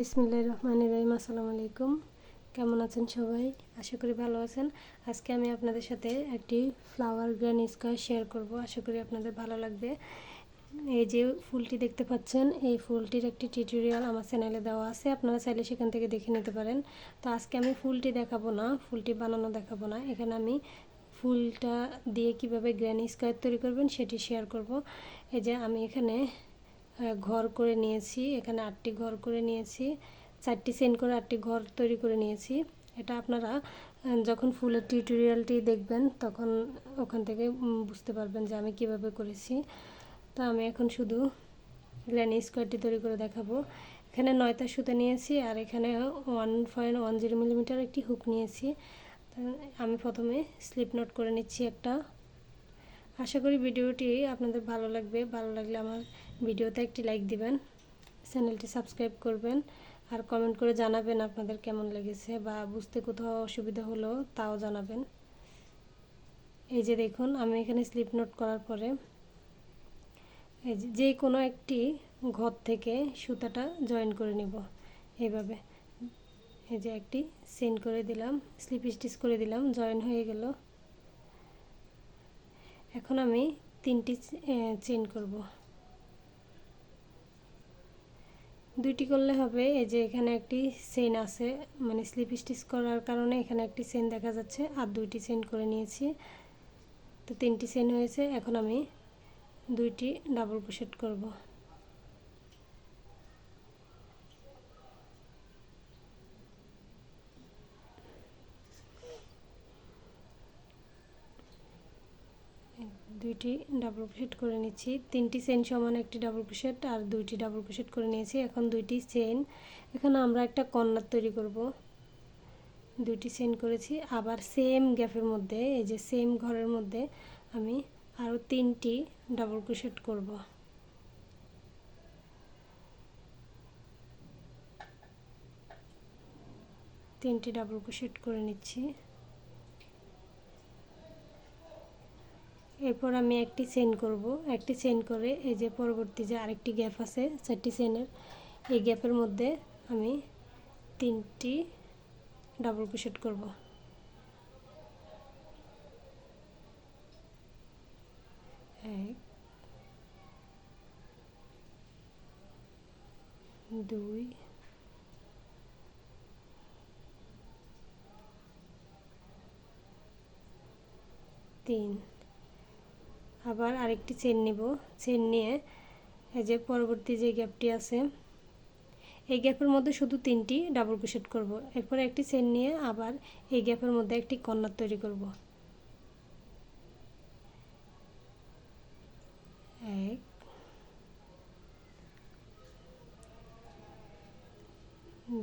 বিসমিল্লাহির রহমানির রহিম, আসসালামু আলাইকুম। কেমন আছেন সবাই? আশা করি ভালো আছেন। আজকে আমি আপনাদের সাথে একটি ফ্লাওয়ার গ্র্যান স্কোয়ার শেয়ার করব। আশা করি আপনাদের ভালো লাগবে। এই যে ফুলটি দেখতে পাচ্ছেন, এই ফুলটির একটি টিউটোরিয়াল আমার চ্যানেলে দেওয়া আছে। আপনারা চাইলে সেখান থেকে দেখে নিতে পারেন। তো আজকে আমি ফুলটি দেখাবো না, ফুলটি বানানো দেখাবো না। এখানে আমি ফুলটা দিয়ে কীভাবে গ্র্যান স্কোয়ার তৈরি করবেন সেটি শেয়ার করব। এই যে আমি এখানে ঘর করে নিয়েছি, এখানে আটটি ঘর করে নিয়েছি, চারটি সেন্ট করে আটটি ঘর তৈরি করে নিয়েছি। এটা আপনারা যখন ফুলের টিউটোরিয়ালটি দেখবেন, তখন ওখান থেকে বুঝতে পারবেন যে আমি কীভাবে করেছি। তো আমি এখন শুধু গ্র্যানি স্কোয়ারটি তৈরি করে দেখাবো। এখানে নয়টা সুতো নিয়েছি, আর এখানে one point one zero millimetre একটি হুক নিয়েছি। আমি প্রথমে স্লিপ নোট করে নিচ্ছি একটা। আশা করি ভিডিওটি আপনাদের ভালো লাগবে। ভালো লাগলে আমার ভিডিওতে একটি লাইক দিবেন, চ্যানেলটি সাবস্ক্রাইব করবেন, আর কমেন্ট করে জানাবেন আপনাদের কেমন লেগেছে বা বুঝতে কোথাও অসুবিধা হলো তাও জানাবেন। এই যে দেখুন, আমি এখানে স্লিপ নোট করার পরে এই যে কোনো একটি ঘর থেকে সুতাটা জয়েন করে নিব। এইভাবে এই যে একটি সেন্ড করে দিলাম স্লিপ স্টিচ করে দিলাম জয়েন হয়ে গেল। এখন আমি তিনটি চেন করব। দুইটি করলে হবে, এই যে এখানে একটি সেন আছে মানে স্লিপ স্টিচ করার কারণে এখানে একটি সেন দেখা যাচ্ছে, আর দুইটি সেন করে নিয়েছি। তো তিনটি সেন হয়েছে, এখন আমি দুইটি ডাবল ক্রোশেট করব। দুইটি ডাবল ক্রোশেট করে নিচ্ছি। তিনটি চেন সমান একটি ডাবল ক্রোশেট আর দুইটি ডাবল ক্রোশেট করে নিয়েছি। এখন দুইটি চেন এখানে আমরা একটা কর্নার তৈরি করব। দুইটি চেন করেছি। আবার সেম গ্যাপের মধ্যে, এই যে সেম ঘরের মধ্যে আমি আরও তিনটি ডাবল ক্রোশেট করব। তিনটি ডাবল ক্রোশেট করে নিচ্ছি। এরপর আমি একটি চেন করব। একটি চেন করে এই যে পরবর্তী যে আরেকটি গ্যাপ আছে, চারটি চেনের এই গ্যাপের মধ্যে আমি তিনটি ডাবল ক্রোশেট করব। এক, দুই, তিন। আবার আরেকটি চেন নিব। চেন নিয়ে এই যে পরবর্তী যে গ্যাপটি আছে, এই গ্যাপের মধ্যে শুধু তিনটি ডাবল ক্রোশেট করব। এরপরে একটি চেন নিয়ে আবার এই গ্যাপের মধ্যে একটি কর্নার তৈরি করব। এক,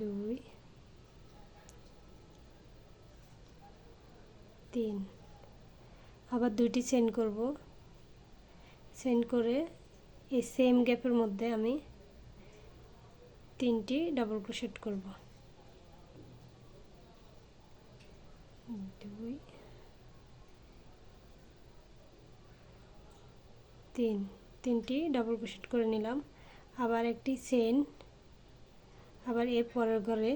দুই, তিন। আবার দুইটি চেন করব। সেন্ড করে এই সেম গ্যাপের মধ্যে আমি তিনটি ডাবল ক্রোশেট করব। দুই, তিন, তিনটি ডাবল ক্রোশেট করে নিলাম। আবার একটি চেন আবার এর পরের ঘরে,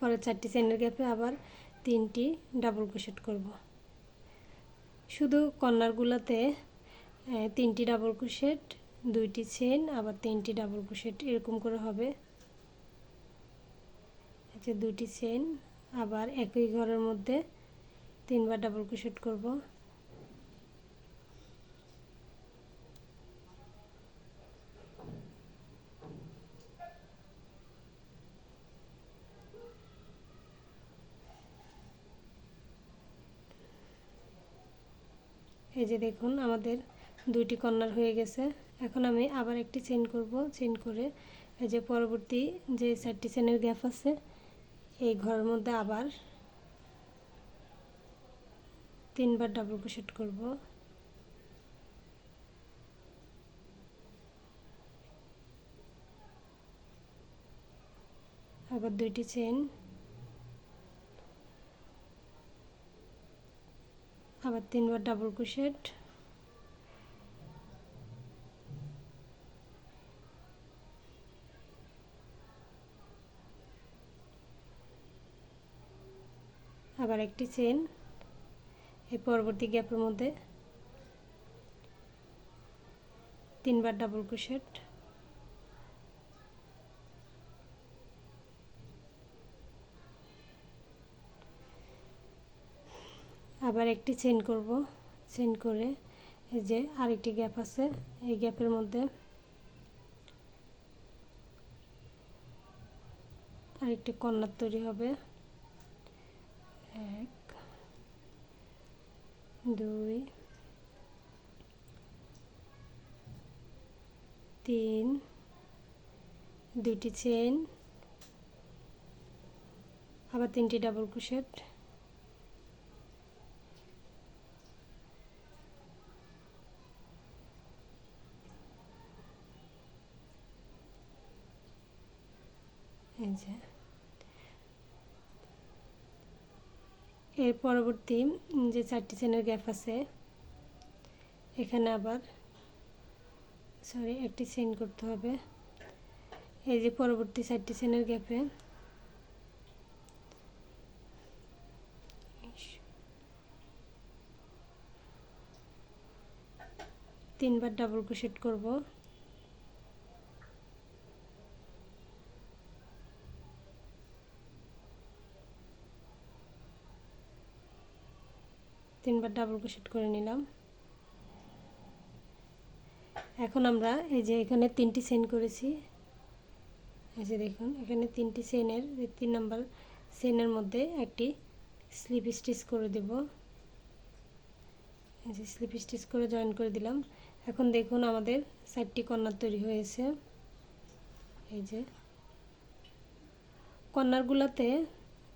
পরের চারটি চেনের গ্যাপে আবার তিনটি ডাবল ক্রোশেট করব। শুধু কর্নারগুলোতে তিনটি ডাবল ক্রোশেট দুইটি চেন আবার তিনটি ডাবল ক্রোশেট এরকম করে হবে। আচ্ছা দুইটি চেন আবার একই ঘরের মধ্যে তিনবার ডাবল ক্রোশেট করব। এই যে দেখুন, আমাদের দুইটি কর্নার হয়ে গেছে। এখন আমি আবার একটি চেন করব। চেন করে এই যে পরবর্তী যে চারটি চেনের গ্যাপ আছে, এই ঘরের মধ্যে আবার তিনবার ডাবল ক্রোশেট করব। আবার দুইটি চেন আবার তিনবার ডাবল ক্রোশেট আবার একটি চেন এই পরবর্তী গ্যাপের মধ্যে তিনবার ডাবল ক্রোশেট, আবার একটি চেন করব চেন করে এই যে আরেকটি গ্যাপ আছে, এই গ্যাপের মধ্যে আরেকটি কর্নার তৈরি হবে। এক দুই তিন দুইটি চেন আবার তিনটি ডাবল ক্রোশেট। এই যে। এর পরবর্তী যে চারটি চেনের গ্যাপ আছে, এখানে আবার সরি একটি চেন করতে হবে। এই যে পরবর্তী চারটি চেনের গ্যাপে, তিনবার ডাবল ক্রোশেট করব। তিনবার ডাবল ক্রোশেট করে নিলাম। এখন আমরা এই যে এখানে তিনটি চেন করেছি। এই যে দেখুন, এখানে তিনটি চেনের তিন নাম্বার চেনের মধ্যে একটি স্লিপ স্টিচ করে দেব। এই যে স্লিপ স্টিচ করে জয়েন করে দিলাম। এখন দেখুন আমাদের চারটি কর্নার তৈরি হয়েছে। এই যে কর্নারগুলোতে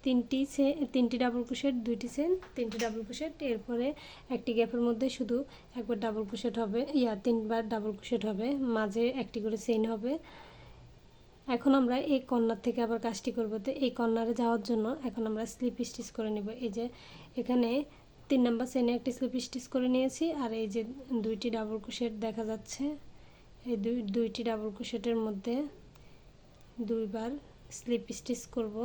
তিনটি সে, তিনটি ডাবল ক্রোশেট দুইটি সেন তিনটি ডাবল ক্রোশেট এরপরে একটি গ্যাপের মধ্যে শুধু একবার ডাবল ক্রোশেট হবে, ইয়া, তিনবার ডাবল ক্রোশেট হবে, মাঝে একটি করে চেইন হবে। এখন আমরা এই কর্নার থেকে আবার কাজটি করব। তো এই কর্নারে যাওয়ার জন্য এখন আমরা স্লিপ স্টিচ করে নেব। এই যে এখানে তিন নাম্বার চেনে একটি স্লিপ স্টিচ করে নিয়েছি, আর এই যে দুইটি ডাবল ক্রোশেট দেখা যাচ্ছে। এই দুই, দুইটি ডাবল ক্রোশেটের মধ্যে দুইবার স্লিপ স্টিচ করব।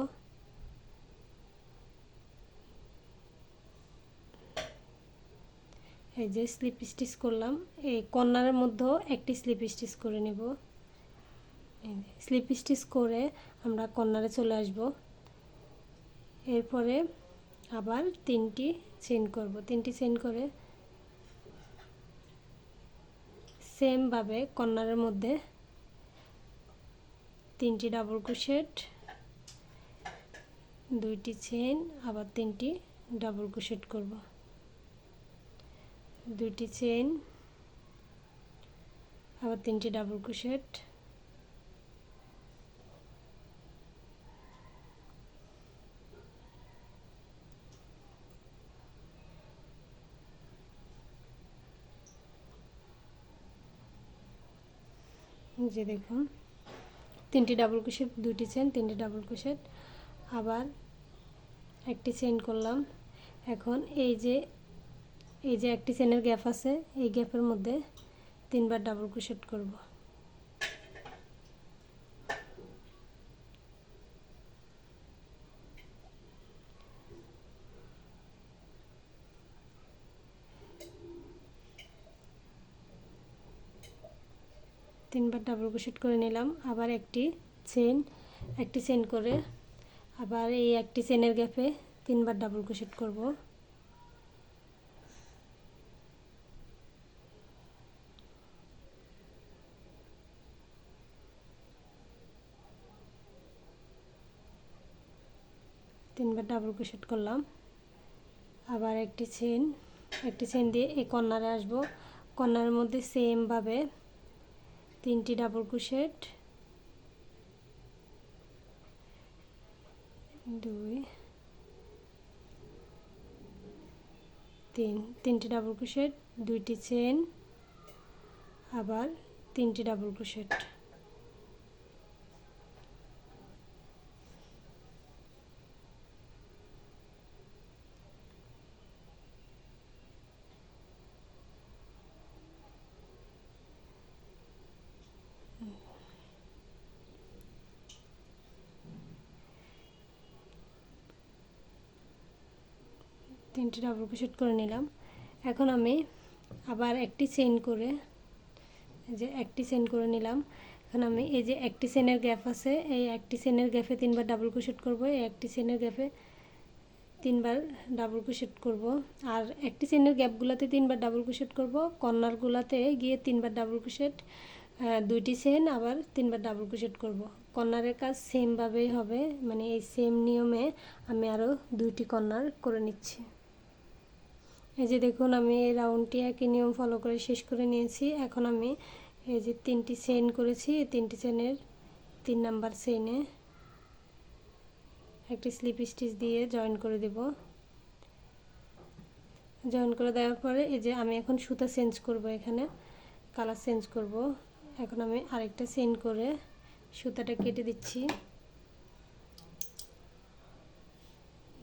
এই যে স্লিপ স্টিচ করলাম, এই কর্নারের মধ্যেও একটি স্লিপ স্টিচ করে নেব। স্লিপ স্টিচ করে আমরা কর্নারে চলে আসব। এরপরে আবার তিনটি চেন করব। তিনটি চেন করে সেমভাবে কর্নারের মধ্যে তিনটি ডাবল ক্রোশেট, দুইটি চেন আবার তিনটি ডাবল ক্রোশেট করব। দুইটি চেন আবার তিনটি ডাবল ক্রোশেট যে দেখুন, তিনটি ডাবল ক্রোশেট দুইটি চেন তিনটি ডাবল ক্রোশেট আবার একটি চেন করলাম। এখন এই যে এই যে একটি চেনের গ্যাপ আছে, এই গ্যাপের মধ্যে তিনবার ডাবল ক্রোশেট করব। তিনবার ডাবল ক্রোশেট করে নিলাম, আবার একটি চেন একটি চেন করে, আবার এই একটি চেনের গ্যাপে তিনবার ডাবল ক্রোশেট করব। তিনবার ডাবল ক্রোশেট করলাম। আবার একটি চেন একটি চেন দিয়ে এই কর্নারে আসব। কর্নারের মধ্যে সেমভাবে তিনটি ডাবল ক্রোশেট দুই, তিন, তিনটি ডাবল ক্রোশেট দুইটি চেন আবার তিনটি ডাবল ক্রোশেট তিনটি ডাবল ক্রোশেট করে নিলাম। এখন আমি আবার একটি চেইন করে যে একটি চেইন করে নিলাম। এখন আমি এই যে একটি চেনের গ্যাপ আছে, এই একটি চেনের গ্যাপে তিনবার ডাবল ক্রোশেট করব, এই একটি চেনের গ্যাপে তিনবার ডাবল ক্রোশেট করব। আর একটি চেনের গ্যাপগুলোতে তিনবার ডাবল ক্রোশেট করব, কর্নারগুলোতে গিয়ে তিনবার ডাবল ক্রোশেট দুইটি চেন আবার তিনবার ডাবল ক্রোশেট করব। কর্নারের কাজ সেমভাবেই হবে মানে এই সেম নিয়মে আমি আরও দুইটি কর্নার করে নিচ্ছি। এই যে দেখুন, আমি এই রাউন্ডটি একই নিয়ম ফলো করে শেষ করে নিয়েছি। এখন আমি এই যে তিনটি চেন করেছি, এই তিনটি চেনের তিন নাম্বার চেনে একটি স্লিপ স্টিচ দিয়ে জয়েন করে দেব। জয়েন করে দেওয়ার পরে এই যে আমি এখন সুতা চেঞ্জ করব এখানে কালার চেঞ্জ করব। এখন আমি আরেকটা চেন করে সুতাটা কেটে দিচ্ছি।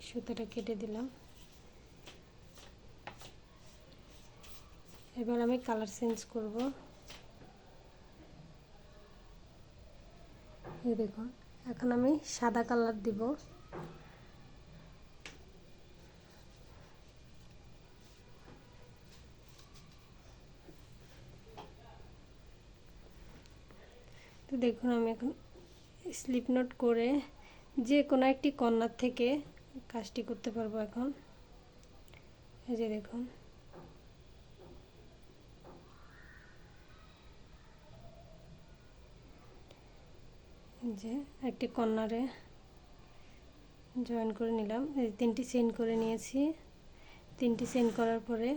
সুতাটা কেটে দিলাম। এবার আমি কালার চেঞ্জ করব। এই দেখুন, এখন আমি সাদা কালার দিব। তো দেখুন, আমি এখন স্লিপ নোট করে যে কোনো একটি কর্নার থেকে কাজটি করতে পারব এখন। এই যে দেখুন। যে একটি কর্নারে জয়েন করে নিলাম। এই তিনটি চেন করে নিয়েছি। তিনটি চেন করার পরে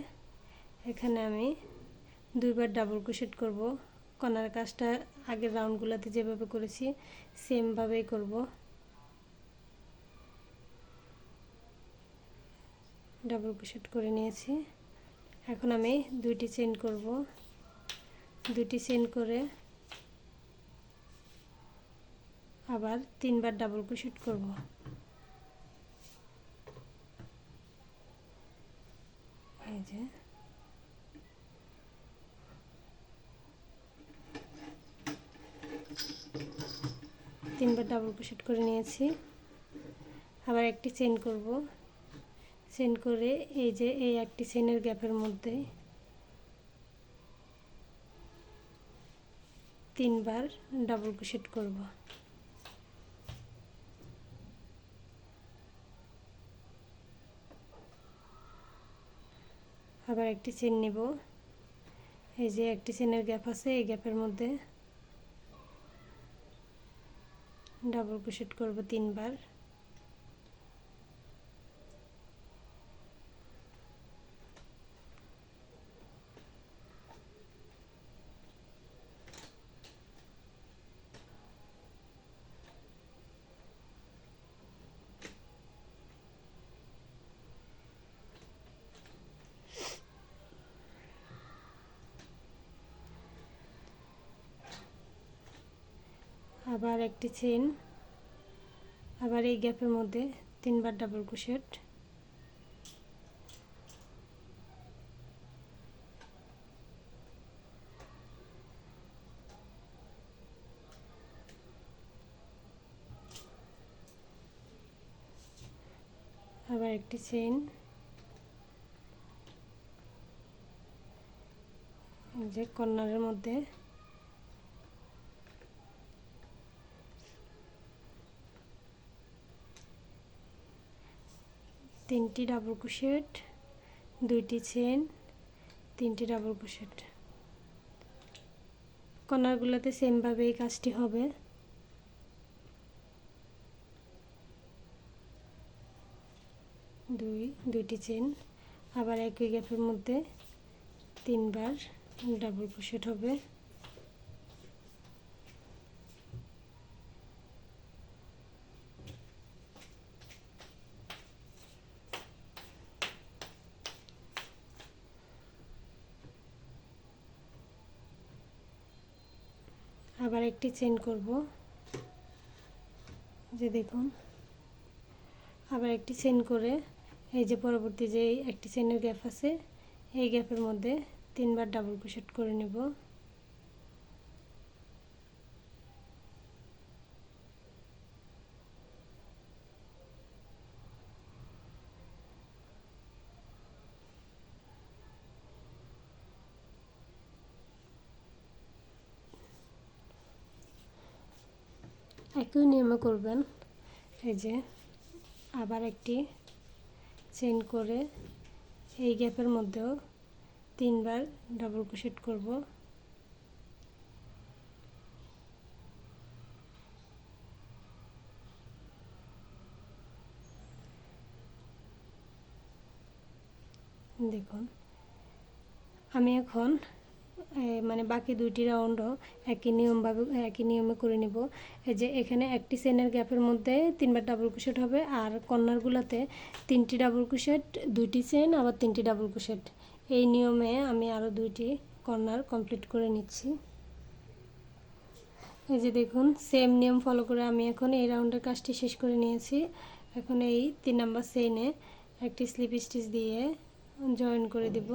এখানে আমি দুইবার ডাবল ক্রোশেট করব। কর্নার কাজটা আগের রাউন্ডগুলোতে যেভাবে করেছি সেমভাবেই করব। ডাবল ক্রোশেট করে নিয়েছি। এখন আমি দুইটি চেন করব। দুইটি চেন করে আবার তিনবার ডাবল ক্রোশেট করব। এই যে। তিনবার ডাবল ক্রোশেট করে নিয়েছি। আবার একটি চেন করব। চেন করে এই যে এই একটি চেনের গ্যাপের মধ্যে তিনবার ডাবল ক্রোশেট করব। আবার একটি চেন নিব। এই যে একটি চেনের গ্যাপ আছে, এই গ্যাপের মধ্যে ডাবল ক্রোশেট করব তিনবার। আবার একটি চেন আবার এই গ্যাপের মধ্যে তিনবার ডাবল ক্রোশেট আবার একটি চেন যে কর্নারের মধ্যে তিনটি ডাবল ক্রোশেট দুইটি চেন তিনটি ডাবল ক্রোশেট কর্নারগুলোতে সেমভাবে এই কাজটি হবে। দুই, দুইটি চেন আবার একই গ্যাপের মধ্যে তিনবার ডাবল ক্রোশেট হবে। আবার একটি চেন করব। যে দেখুন, আবার একটি চেন করে, এই যে পরবর্তী যে একটি চেনের গ্যাপ আছে, এই গ্যাপের মধ্যে তিনবার ডাবল ক্রোশেট করে নেব। একই নিয়মে করবেন। এই যে, আবার একটি চেন করে এই গ্যাপের মধ্যেও তিনবার ডাবল ক্রোশেট করব। দেখুন, আমি এখন মানে বাকি দুইটি রাউন্ডও একই নিয়মভাবে, একই নিয়মে করে নিব। এই যে এখানে একটি চেনের গ্যাপের মধ্যে তিনবার ডাবল ক্রোশেট হবে আর কর্নারগুলোতে তিনটি ডাবল ক্রোশেট দুইটি চেন আবার তিনটি ডাবল ক্রোশেট এই নিয়মে আমি আরও দুইটি কর্নার কমপ্লিট করে নিচ্ছি। এই যে দেখুন সেম নিয়ম ফলো করে আমি এখন এই রাউন্ডের কাজটি শেষ করে নিয়েছি। এখন এই তিন নাম্বার চেইনে একটি স্লিপ স্টিচ দিয়ে জয়েন করে দিব।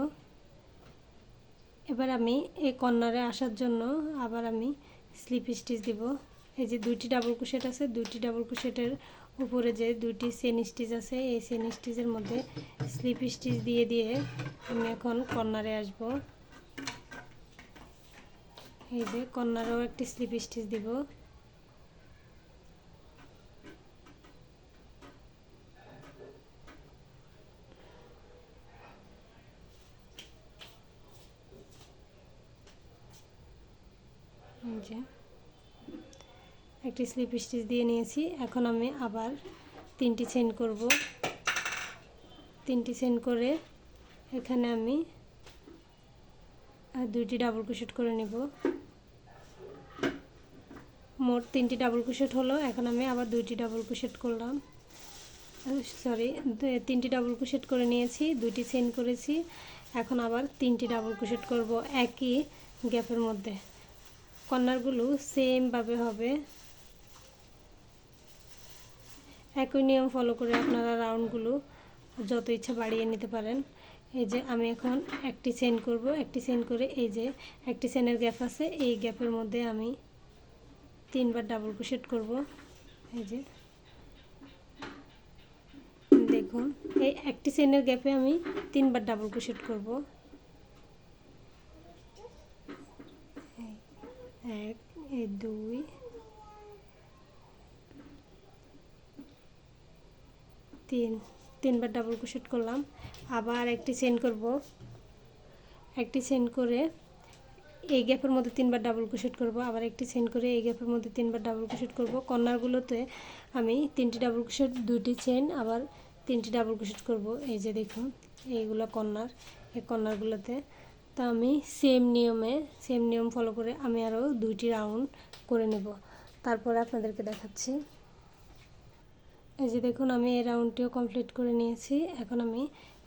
এবার আমি এই কর্নারে আসার জন্য আবার আমি স্লিপ স্টিচ দিব। এই যে দুইটি ডাবল কুশেট আছে, দুইটি ডাবল কুশেটের উপরে যে দুইটি সেন স্টিচ আছে, এই সেন স্টিচের মধ্যে স্লিপ স্টিচ দিয়ে দিয়ে আমি এখন কর্নারে আসব। এই যে কর্নারেও একটি স্লিপ স্টিচ দিব। যে, একটি স্লিপ স্টিচ দিয়ে নিয়েছি। এখন আমি আবার তিনটি চেন করব। তিনটি চেন করে এখানে আমি দুইটি ডাবল ক্রোশেট করে নেব। মোট তিনটি ডাবল ক্রোশেট হলো। এখন আমি আবার দুইটি ডাবল ক্রোশেট করলাম। সরি তিনটি ডাবল ক্রোশেট করে নিয়েছি, দুইটি চেন করেছি। এখন আবার তিনটি ডাবল ক্রোশেট করব একই গ্যাপের মধ্যে। কর্নারগুলো সেমভাবে হবে। একই নিয়ম ফলো করে আপনারা রাউন্ডগুলো যত ইচ্ছা বাড়িয়ে নিতে পারেন। এই যে আমি এখন একটি চেন করব, একটি চেন করে এই যে একটি চেনের গ্যাপ আছে, এই গ্যাপের মধ্যে আমি তিনবার ডাবল ক্রোশেট করব। এই যে দেখুন, এই একটি চেনের গ্যাপে আমি তিনবার ডাবল ক্রোশেট করব। এক দুই। তিন, তিনবার ডাবল ক্রোশেট করলাম। আবার একটি চেন করব। একটি চেন করে এই গ্যাপের মধ্যে তিনবার ডাবল ক্রোশেট করব। আবার একটি চেন করে এই গ্যাপের মধ্যে তিনবার ডাবল ক্রোশেট করব। কর্নারগুলোতে আমি তিনটি ডাবল ক্রোশেট দুটি চেন আবার তিনটি ডাবল ক্রোশেট করব। এই যে দেখুন, এইগুলো কর্নার। এই কর্নারগুলোতে তা আমি সেম নিয়মে সেম নিয়ম ফলো করে আমি আরও দুইটি রাউন্ড করে নেব। তারপরে আপনাদেরকে দেখাচ্ছি। এই যে দেখুন, আমি এই রাউন্ডটিও কমপ্লিট করে নিয়েছি। এখন আমি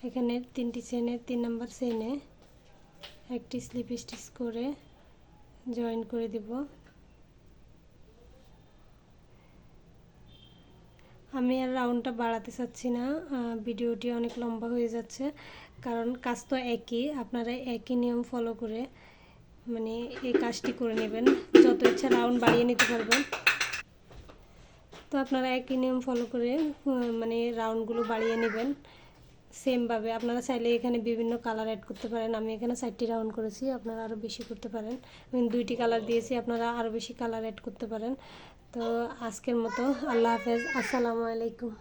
এখানে তিনটি চেনের তিন নাম্বার চেনে একটি স্লিপ স্টিচ করে জয়েন করে দিব। আমি আর রাউন্ডটা বাড়াতে চাচ্ছি না। ভিডিওটি অনেক লম্বা হয়ে যাচ্ছে। কারণ কাজ তো একই, আপনারা একই নিয়ম ফলো করে মানে এই কাজটি করে নেবেন। যত ইচ্ছা রাউন্ড বাড়িয়ে নিতে পারবেন। তো আপনারা একই নিয়ম ফলো করে মানে রাউন্ডগুলো বাড়িয়ে নেবেন। সেমভাবে আপনারা চাইলে এখানে বিভিন্ন কালার অ্যাড করতে পারেন। আমি এখানে চারটি রাউন্ড করেছি, আপনারা আরও বেশি করতে পারেন। আমি দুইটি কালার দিয়েছি, আপনারা আরও বেশি কালার অ্যাড করতে পারেন। তো আজকের মতো, আল্লাহ হাফেজ, আসসালামু আলাইকুম।